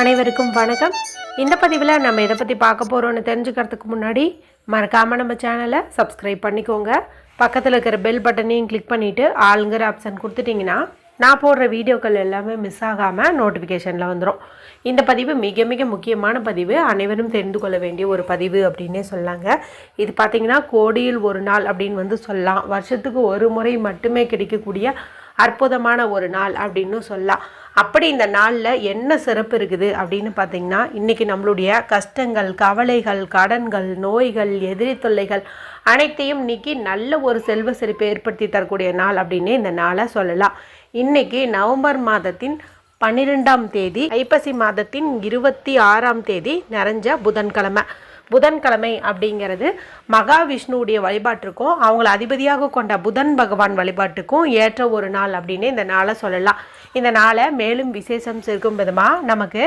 அனைவருக்கும் வணக்கம். இந்த பதிவில் நம்ம எதை பற்றி பார்க்க போகிறோன்னு தெரிஞ்சுக்கிறதுக்கு முன்னாடி மறக்காமல் நம்ம சேனலை சப்ஸ்கிரைப் பண்ணிக்கோங்க. பக்கத்தில் இருக்கிற பெல் பட்டனையும் கிளிக் பண்ணிவிட்டு ஆளுங்கிற ஆப்ஷன் கொடுத்துட்டிங்கன்னா நான் போடுற வீடியோக்கள் எல்லாமே மிஸ் ஆகாமல் நோட்டிஃபிகேஷனில் வந்துடும் இந்த பதிவு மிக மிக முக்கியமான பதிவு. அனைவரும் தெரிந்து கொள்ள வேண்டிய ஒரு பதிவு அப்படின்னே சொல்லாங்க. இது பார்த்திங்கன்னா கோடியில் ஒரு நாள் அப்படின்னு வந்து சொல்லலாம். வருஷத்துக்கு ஒரு முறை மட்டுமே கிடைக்கக்கூடிய அற்புதமான ஒரு நாள் அப்படின்னு சொல்லலாம். அப்படி இந்த நாளில் என்ன சிறப்பு இருக்குது அப்படின்னு பார்த்தீங்கன்னா இன்றைக்கி நம்மளுடைய கஷ்டங்கள் கவலைகள் கடன்கள் நோய்கள் எதிரி தொல்லைகள் அனைத்தையும் நீக்கி நல்ல ஒரு செல்வ செழிப்பை ஏற்படுத்தி தரக்கூடிய நாள் அப்படின்னு இந்த நாளை சொல்லலாம். இன்றைக்கி நவம்பர் மாதத்தின் பன்னிரெண்டாம் தேதி ஐப்பசி மாதத்தின் இருபத்தி ஆறாம் தேதி நிறைஞ்ச புதன்கிழமை. புதன்கிழமை அப்படிங்கிறது மகாவிஷ்ணுவுடைய வழிபாட்டிற்கும் அவங்கள அதிபதியாக கொண்ட புதன் பகவான் வழிபாட்டுக்கும் ஏற்ற ஒரு நாள் அப்படின்னு இந்த நாளை சொல்லலாம். இந்த நாளை மேலும் விசேஷம் சேர்க்கும் விதமாக நமக்கு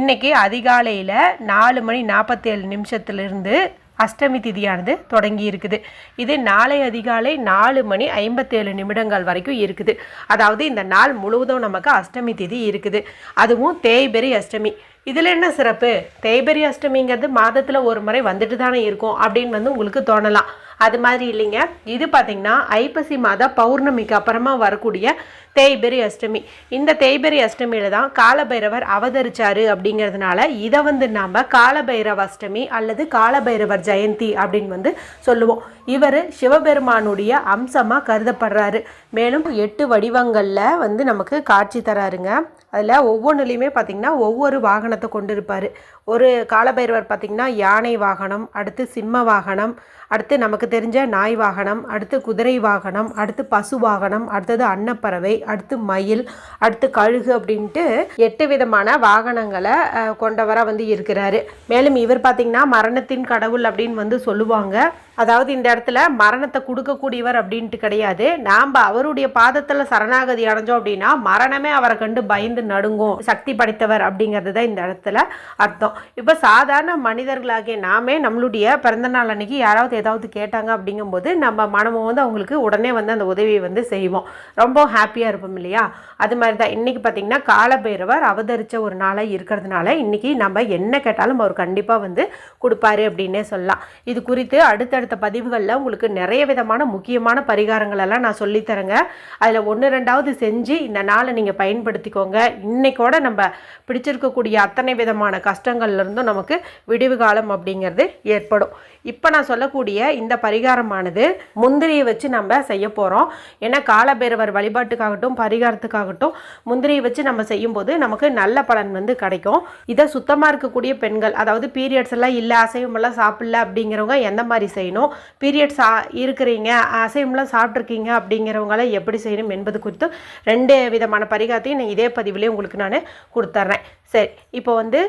இன்றைக்கி அதிகாலையில் நாலு மணி நாற்பத்தேழு நிமிஷத்துலேருந்து அஷ்டமி திதியானது தொடங்கி இருக்குது. இது நாளை அதிகாலை நாலு மணி ஐம்பத்தேழு நிமிடங்கள் வரைக்கும் இருக்குது. அதாவது இந்த நாள் முழுவதும் நமக்கு அஷ்டமி திதி இருக்குது. அதுவும் தேய்பெரி அஷ்டமி. இதில் என்ன சிறப்பு? தேய்பெரி அஷ்டமிங்கிறது மாதத்தில் ஒரு முறை வந்துட்டு தானே இருக்கும் அப்படின்னு வந்து உங்களுக்கு தோணலாம். அது மாதிரி இல்லைங்க. இது பார்த்திங்கன்னா ஐப்பசி மாத பௌர்ணமிக்கு அப்புறமா வரக்கூடிய தேய்பெரி அஷ்டமி. இந்த தேய்பெரி அஷ்டமியில் தான் காலபைரவர் அவதரிச்சாரு அப்படிங்கிறதுனால இதை வந்து நாம் காலபைரவ அஷ்டமி அல்லது காலபைரவர் ஜெயந்தி அப்படின்னு வந்து சொல்லுவோம். இவர் சிவபெருமானுடைய அம்சமாக கருதப்படுறாரு. மேலும் எட்டு வடிவங்களில் வந்து நமக்கு காட்சி தராருங்க. அதில் ஒவ்வொன்றுலையுமே பார்த்திங்கன்னா ஒவ்வொரு வாகனத்தை கொண்டு இருப்பார் ஒரு காலபைரவர் பார்த்திங்கன்னா யானை வாகனம் அடுத்து சிம்ம வாகனம் அடுத்து நமக்கு தெரிஞ்ச நாய் வாகனம் அடுத்து குதிரை வாகனம் அடுத்து பசு வாகனம் அடுத்தது அன்னப்பறவை அடுத்து மயில் அடுத்து கழுகு அப்படின்ட்டு எட்டு விதமான வாகனங்களை கொண்டவராக வந்து இருக்கிறாரு. மேலும் இவர் பார்த்திங்கன்னா மரணத்தின் கடவுள் அப்படின்னு வந்து சொல்லுவாங்க. அதாவது இந்த இடத்துல மரணத்தை கொடுக்கக்கூடியவர் அப்படின்ட்டு கிடையாது. நாம் அவருடைய பாதத்தில் சரணாகதி அடைஞ்சோம் அப்படின்னா மரணமே அவரை கண்டு பயந்து நடுங்கும். சக்தி படைத்தவர் அப்படிங்கிறது தான் இந்த இடத்துல அர்த்தம். இப்போ சாதாரண மனிதர்களாகிய நாமே நம்மளுடைய பிறந்தநாள் அன்னைக்கு யாராவது ஏதாவது கேட்டாங்க அப்படிங்கும்போது நம்ம மனமும் வந்து அவங்களுக்கு உடனே வந்து அந்த உதவியை வந்து செய்வோம். ரொம்ப ஹாப்பியாக இருப்போம் இல்லையா? அது மாதிரி தான் இன்றைக்கி பார்த்திங்கன்னா காலபைரவர் அவதரித்த ஒரு நாளாக இருக்கிறதுனால இன்றைக்கி நம்ம என்ன கேட்டாலும் அவர் கண்டிப்பாக வந்து கொடுப்பாரு அப்படின்னே சொல்லலாம். இது குறித்து அடுத்தடுத்த பதிவுகளில் உங்களுக்கு நிறைய விதமான முக்கியமான பரிகாரங்கள் எல்லாம் நான் சொல்லித்தரேங்க அதில் ஒன்று ரெண்டாவது செஞ்சு இந்த நாளை நீங்கள் பயன்படுத்திக்கோங்க. இன்றைக்கோட நம்ம பிடிச்சிருக்கக்கூடிய அத்தனை விதமான கஷ்டங்கள்ல இருந்தும் நமக்கு விடிவு காலம் அப்படிங்கிறது ஏற்படும். இப்போ நான் சொல்லக்கூடிய இந்த பரிகாரமானது முந்திரியை வச்சு நம்ம செய்ய போகிறோம் ஏன்னா காலபேரவர் வழிபாட்டுக்காகட்டும் பரிகாரத்துக்காகட்டும் முந்திரியை வச்சு நம்ம செய்யும்போது நமக்கு நல்ல பலன் வந்து கிடைக்கும். இதை சுத்தமாக இருக்கக்கூடிய பெண்கள் அதாவது பீரியட்ஸ் எல்லாம் இல்லை அசைவமெல்லாம் சாப்பிடல அப்படிங்கிறவங்க எந்த மாதிரி செய்யணும்? பீரியட்ஸ் இருக்கிறீங்க அசைவம்லாம் சாப்பிட்ருக்கீங்க அப்படிங்கிறவங்களாம் எப்படி செய்யணும் என்பது குறித்து ரெண்டு விதமான பரிகாரத்தையும் நான் இதே பதிவிலே உங்களுக்கு நான் கொடுத்துட்றேன் சரி இப்போ வந்து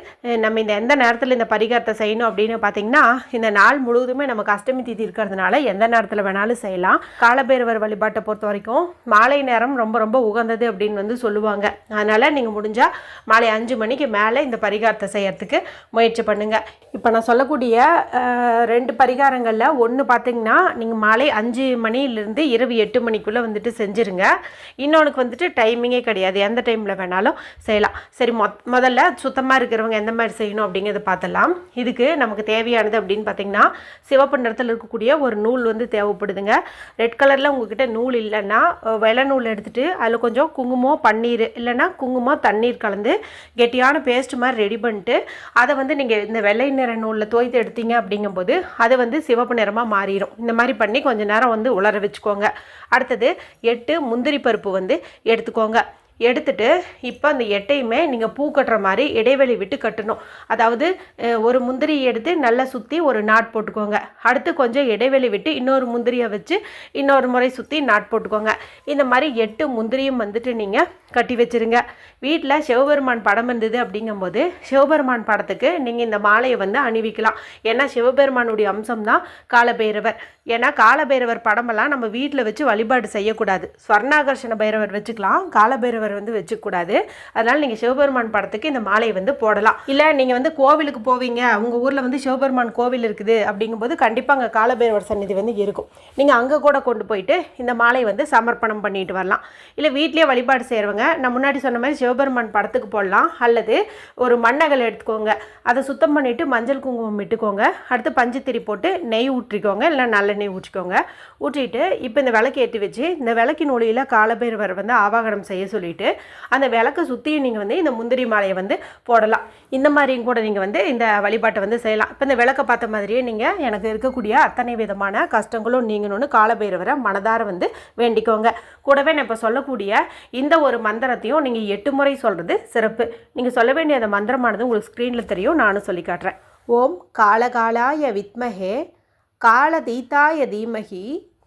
நம்ம இந்த எந்த நேரத்தில் இந்த பரிகாரத்தை செய்யணும் அப்படின்னு பார்த்தீங்கன்னா இந்த நாள் முழுவதுமே நமக்கு அஷ்டமி திதி இருக்கிறதுனால எந்த நேரத்தில் வேணாலும் செய்யலாம். காலபைரவர் வழிபாட்டை பொறுத்த வரைக்கும் மாலை நேரம் ரொம்ப ரொம்ப உகந்தது அப்படின்னு வந்து சொல்லுவாங்க. அதனால் நீங்கள் முடிஞ்சால் மாலை அஞ்சு மணிக்கு மேலே இந்த பரிகாரத்தை செய்யறதுக்கு முயற்சி பண்ணுங்கள் இப்போ நான் சொல்லக்கூடிய ரெண்டு பரிகாரங்களில் ஒன்று பார்த்தீங்கன்னா நீங்கள் மாலை அஞ்சு மணிலேருந்து இரவு எட்டு மணிக்குள்ளே வந்துட்டு செஞ்சுருங்க. இன்னொன்றுக்கு வந்துட்டு டைமிங்கே கிடையாது. எந்த டைமில் வேணாலும் செய்யலாம். சரி மொத் முதல்ல சுத்தமாக இருக்கிறவங்க எந்த மாதிரி செய்யணும் அப்படிங்கிறத பார்த்தலாம் இதுக்கு நமக்கு தேவையானது அப்படின்னு பார்த்தீங்கன்னா சிவப்பு நிறத்தில் இருக்கக்கூடிய ஒரு நூல் வந்து தேவைப்படுதுங்க. ரெட் கலரில் உங்ககிட்ட நூல் இல்லைன்னா வெள்ளை நூல் எடுத்துகிட்டு அதில் கொஞ்சம் குங்குமம் பன்னீர் இல்லைன்னா குங்குமம் தண்ணீர் கலந்து கெட்டியான பேஸ்ட் மாதிரி ரெடி பண்ணிட்டு அதை வந்து நீங்கள் இந்த வெள்ளை நிற நூலில் தோய்த்து எடுத்தீங்க அப்படிங்கும்போது அது வந்து சிவப்பு நிறமாக மாறிடும் இந்த மாதிரி பண்ணி கொஞ்சம் நேரம் வந்து உலர வச்சுக்கோங்க. அடுத்தது எட்டு முந்திரி பருப்பு வந்து எடுத்துக்கோங்க. எடுத்துட்டு இப்போ அந்த எட்டையுமே நீங்கள் பூ கட்டுற மாதிரி இடைவெளி விட்டு கட்டணும். அதாவது ஒரு முந்திரி எடுத்து நல்லா சுற்றி ஒரு நாட் போட்டுக்கோங்க. அடுத்து கொஞ்சம் இடைவெளி விட்டு இன்னொரு முந்திரியை வச்சு இன்னொரு முறை சுற்றி நாட் போட்டுக்கோங்க. இந்த மாதிரி எட்டு முந்திரியும் வந்துட்டு நீங்கள் கட்டி வச்சிருங்க. வீட்டில் சிவபெருமான் படம் இருந்தது அப்படிங்கும்போது சிவபெருமான் படத்துக்கு நீங்கள் இந்த மாலையை வந்து அணிவிக்கலாம். ஏன்னா சிவபெருமானுடைய அம்சம் தான் காலபைரவர். ஏன்னா காலபைரவர் படமெல்லாம் நம்ம வீட்டில் வச்சு வழிபாடு செய்யக்கூடாது. ஸ்வர்ணாகர்ஷண பைரவர் வச்சுக்கலாம் காலபைரவர் வந்து வச்சுக்கூடாது. அதனால் நீங்கள் சிவபெருமான் படத்துக்கு இந்த மாலையை வந்து போடலாம். இல்லை நீங்கள் வந்து கோவிலுக்கு போவீங்க உங்கள் ஊரில் வந்து சிவபெருமான் கோவில் இருக்குது அப்படிங்கும்போது கண்டிப்பாக அங்கே காலபைரவர் சன்னிதி வந்து இருக்கும். நீங்கள் அங்கே கூட கொண்டு போயிட்டு இந்த மாலையை வந்து சமர்ப்பணம் பண்ணிட்டு வரலாம். இல்லை வீட்லேயே வழிபாடு செய்கிறவங்க நான் முன்னாடி சொன்ன மாதிரி சிவபெருமான் படத்துக்கு போடலாம். அல்லது ஒரு மண்ணகல் எடுத்துக்கோங்க. அதை சுத்தம் பண்ணிவிட்டு மஞ்சள் குங்குமம் இட்டுக்கோங்க. அடுத்து பஞ்சுத்திரி போட்டு நெய் ஊற்றிக்கோங்க. இல்லை நல்ல நல்லெண்ணெய் ஊற்றிக்கோங்க. ஊற்றிட்டு இப்போ இந்த விளக்கு ஏற்றி வச்சு இந்த விளக்கின் ஒளியில் காலபைரவர் வந்து ஆவாகனம் செய்ய சொல்லிட்டு அந்த விளக்கை சுற்றியும் நீங்கள் வந்து இந்த முந்திரி மாலையை வந்து போடலாம். இந்த மாதிரியும் கூட நீங்கள் வந்து இந்த வழிபாட்டை வந்து செய்யலாம். இப்போ இந்த விளக்கை பார்த்த மாதிரியே நீங்கள் எனக்கு இருக்கக்கூடிய அத்தனை விதமான கஷ்டங்களும் நீங்கணும்னு காலபைரவரை மனதார வந்து வேண்டிக்கோங்க. கூடவே நான் இப்போ சொல்லக்கூடிய இந்த ஒரு மந்திரத்தையும் நீங்கள் எட்டு முறை சொல்கிறது சிறப்பு. நீங்கள் சொல்ல வேண்டிய அந்த மந்திரமானது உங்களுக்கு ஸ்க்ரீனில் தெரியும். நானும் சொல்லி காட்டுறேன். ஓம் காலகாலாய வித்மஹே காலதீத்தாய தீமகி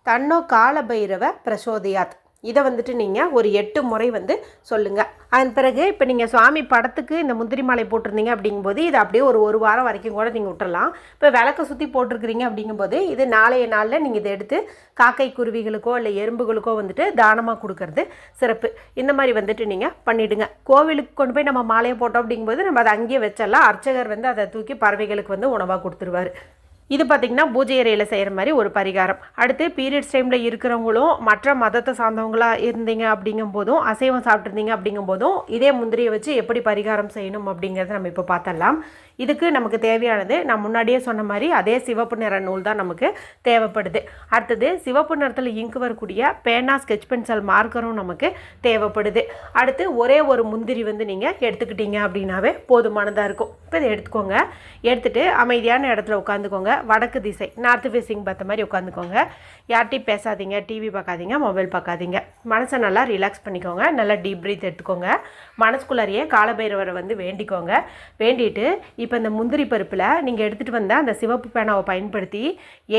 தன்னோ காலபைரவ பிரசோதயாத். இதை வந்துட்டு நீங்கள் ஒரு எட்டு முறை வந்து சொல்லுங்கள் அதன் பிறகு இப்போ நீங்கள் சுவாமி படத்துக்கு இந்த முந்திரி மாலை போட்டிருந்தீங்க அப்படிங்கும்போது இது அப்படியே ஒரு ஒரு வாரம் வரைக்கும் கூட நீங்கள் விட்டுறலாம். இப்போ விளக்க சுற்றி போட்டிருக்கிறீங்க அப்படிங்கும்போது இது நாளைய நாளில் நீங்கள் இதை எடுத்து காக்கை குருவிகளுக்கோ இல்லை எறும்புகளுக்கோ வந்துட்டு தானமாக கொடுக்கறது சிறப்பு. இந்த மாதிரி வந்துட்டு நீங்கள் பண்ணிவிடுங்க கோவிலுக்கு கொண்டு போய் நம்ம மாலையை போட்டோம் அப்படிங்கும்போது நம்ம அதை அங்கேயே வச்சிடலாம். அர்ச்சகர் வந்து அதை தூக்கி பறவைகளுக்கு வந்து உணவாக கொடுத்துருவார். இது பார்த்திங்கன்னா பூஜை அறையில் செய்கிற மாதிரி ஒரு பரிகாரம். அடுத்து பீரியட்ஸ் டைமில் இருக்கிறவங்களும் மற்ற மதத்தை சார்ந்தவங்களாக இருந்தீங்க அப்படிங்கும் போதும் அசைவம் சாப்பிட்ருந்தீங்க அப்படிங்கும் போதும் இதே முந்திரியை வச்சு எப்படி பரிகாரம் செய்யணும் அப்படிங்கிறத நம்ம இப்போ பார்த்தரலாம் இதுக்கு நமக்கு தேவையானது நான் முன்னாடியே சொன்ன மாதிரி அதே சிவப்பு நிற நூல் தான் நமக்கு தேவைப்படுது. அடுத்தது சிவப்பு நிறத்தில் இங்கு வரக்கூடிய பேனா ஸ்கெச் பென்சில் மார்க்கரும் நமக்கு தேவைப்படுது. அடுத்து ஒரே ஒரு முந்திரி வந்து நீங்கள் எடுத்துக்கிட்டீங்க அப்படின்னாவே போதுமானதாக இருக்கும். இப்போ இதை எடுத்துக்கோங்க. எடுத்துகிட்டு அமைதியான இடத்துல உட்காந்துக்கோங்க. வடக்கு திசை நார்த் ஃபேஸிங் பார்த்த மாதிரி உட்காந்துக்கோங்க. யார்ட்டையும் பேசாதீங்க டிவி பார்க்காதீங்க மொபைல் பார்க்காதீங்க. மனசை நல்லா ரிலாக்ஸ் பண்ணிக்கோங்க நல்லா டீப் ப்ரீத் எடுத்துக்கோங்க. மனசுக்குள்ளாரியே காலபைரவரை வந்து வேண்டிக்கோங்க. வேண்டிட்டு இப்போ இந்த முந்திரி பருப்பில் நீங்கள் எடுத்துகிட்டு வந்த அந்த சிவப்பு பேனாவை பயன்படுத்தி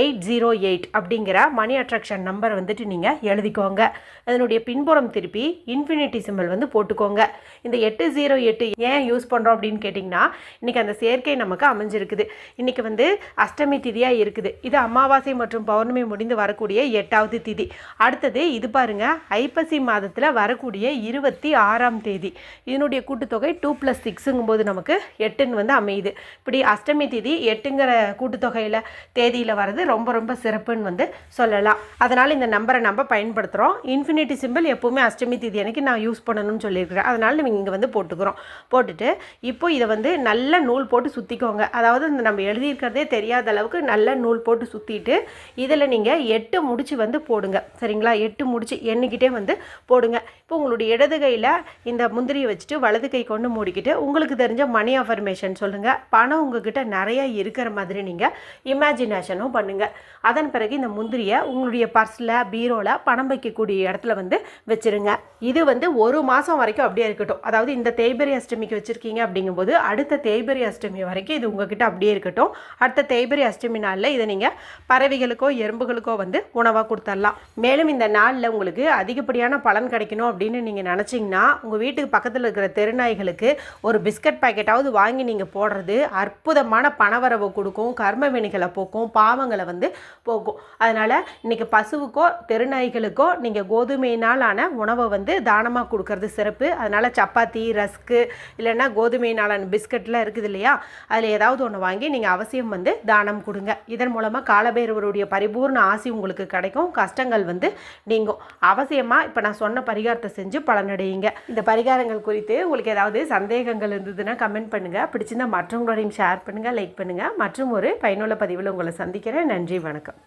எயிட் ஜீரோ எயிட் அப்படிங்கிற மணி அட்ராக்ஷன் நம்பர் வந்துட்டு நீங்கள் எழுதிக்கோங்க. அதனுடைய பின்புறம் திருப்பி இன்ஃபினிட்டி சிம்பிள் வந்து போட்டுக்கோங்க. இந்த எட்டு ஜீரோ எட்டு ஏன் யூஸ் பண்ணுறோம் அப்படின்னு கேட்டிங்கன்னா இன்றைக்கி அந்த சேர்க்கை நமக்கு அமைஞ்சிருக்குது. இன்றைக்கி வந்து அஷ்டமி திதியாக இருக்குது. இது அமாவாசை மற்றும் பௌர்ணமி முடிந்து வரக்கூடிய எட்டாவது திதி. அடுத்தது இது பாருங்க ஐப்பசி மாதத்தில் வரக்கூடிய இருபத்தி ஆறாம் தேதி. இதனுடைய கூட்டுத்தொகை டூ ப்ளஸ் சிக்ஸுங்கும் போது நமக்கு எட்டுன்னு வந்து அமையுது. இப்படி அஷ்டமி திதி எட்டுங்கிற கூட்டுத்தொகையில் தேதியில் வர்றது ரொம்ப ரொம்ப சிறப்புன்னு வந்து சொல்லலாம். அதனால் இந்த நம்பரை நம்ம பயன்படுத்துகிறோம் இன்ஃபினிட்டி சிம்பிள் எப்போவுமே அஷ்டமி திதி அன்னைக்கு நான் யூஸ் பண்ணணும்னு சொல்லியிருக்கிறேன். அதனால் நம்ம இங்கே வந்து போட்டுக்கிறோம். போட்டுட்டு இப்போ இதை வந்து நல்ல நூல் போட்டு சுற்றிக்கோங்க அதாவது இந்த நம்ம எழுதியிருக்கிறதே தெரியாத அளவுக்கு நல்ல நூல் போட்டு சுற்றிட்டு இதில் நீங்கள் எட்டு முடிச்சு வந்து போடுங்க. சரிங்களா? எட்டு முடிச்சு எண்ணிக்கிட்டே வந்து போடுங்க. இப்போ உங்களுடைய இடது கையில் இந்த முந்திரியை வச்சுட்டு வலது கை கொண்டு மூடிக்கிட்டு உங்களுக்கு தெரிஞ்ச மணி அஃபர்மேஷன் சொல்லுங்கள் பணம் உங்ககிட்ட நிறையா இருக்கிற மாதிரி நீங்கள் இமேஜினேஷனும் பண்ணுங்கள் அதன் பிறகு இந்த முந்திரியை உங்களுடைய பர்ஸில் பீரோவில் பணம் வைக்கக்கூடிய இடத்துல வந்து வச்சுருங்க. இது வந்து ஒரு மாதம் வரைக்கும் அப்படியே இருக்கட்டும். அதாவது இந்த தேய்பெரி அஷ்டமிக்கு வச்சுருக்கீங்க அப்படிங்கும்போது அடுத்த தேய்பெரி அஷ்டமி வரைக்கும் இது உங்ககிட்ட அப்படியே இருக்கட்டும். அடுத்த தேய்பெரி அஷ்டமி நாளில் இதை நீங்கள் பறவைகளுக்கோ எறும்புகளுக்கோ வந்து உணவாக கொடுத்துடலாம் மேலும் இந்த நாளில் உங்களுக்கு அதிகப்படியான பலன் கிடைக்கணும் அப்படின்னு நீங்கள் நினச்சிங்கன்னா உங்கள் வீட்டுக்கு பக்கத்தில் இருக்கிற தெருநாய்களுக்கு ஒரு பிஸ்கட் பாக்கெட்டாவது வாங்கி நீங்கள் போடுறது அற்புதமான பணவரவை கொடுக்கும் கர்ம வினைகளை போக்கும் பாவங்களை வந்து போக்கும். அதனால் இன்றைக்கி பசுவுக்கோ தெருநாய்களுக்கோ நீங்கள் கோதுமையினாலான உணவை வந்து தானமாக கொடுக்கறது சிறப்பு. அதனால் சப்பாத்தி ரஸ்க்கு இல்லைன்னா கோதுமையினாலான பிஸ்கட்லாம் இருக்குது இல்லையா? அதில் ஏதாவது ஒன்று வாங்கி நீங்கள் அவசியம் வந்து தானம் கொடுங்க. இதன் மூலமாக காலபைரவருடைய பரிபூர்ண ஆசி உங்களுக்கு கிடைக்கும். கஷ்டங்கள் வந்து நீங்கும். அவசியமாக இப்போ நான் சொன்ன பரிகாரத்தை செஞ்சு பலனடையுங்க. இந்த பரிகாரங்கள் குறித்து உங்களுக்கு ஏதாவது சந்தேகங்கள் இருந்ததுன்னா கமெண்ட் பண்ணுங்கள் பிடிச்சிருந்தா மற்றவங்களோடையும் ஷேர் பண்ணுங்கள் லைக் பண்ணுங்கள் மற்றும் ஒரு பயனுள்ள பதிவில் உங்களை சந்திக்கிறேன். நன்றி வணக்கம்.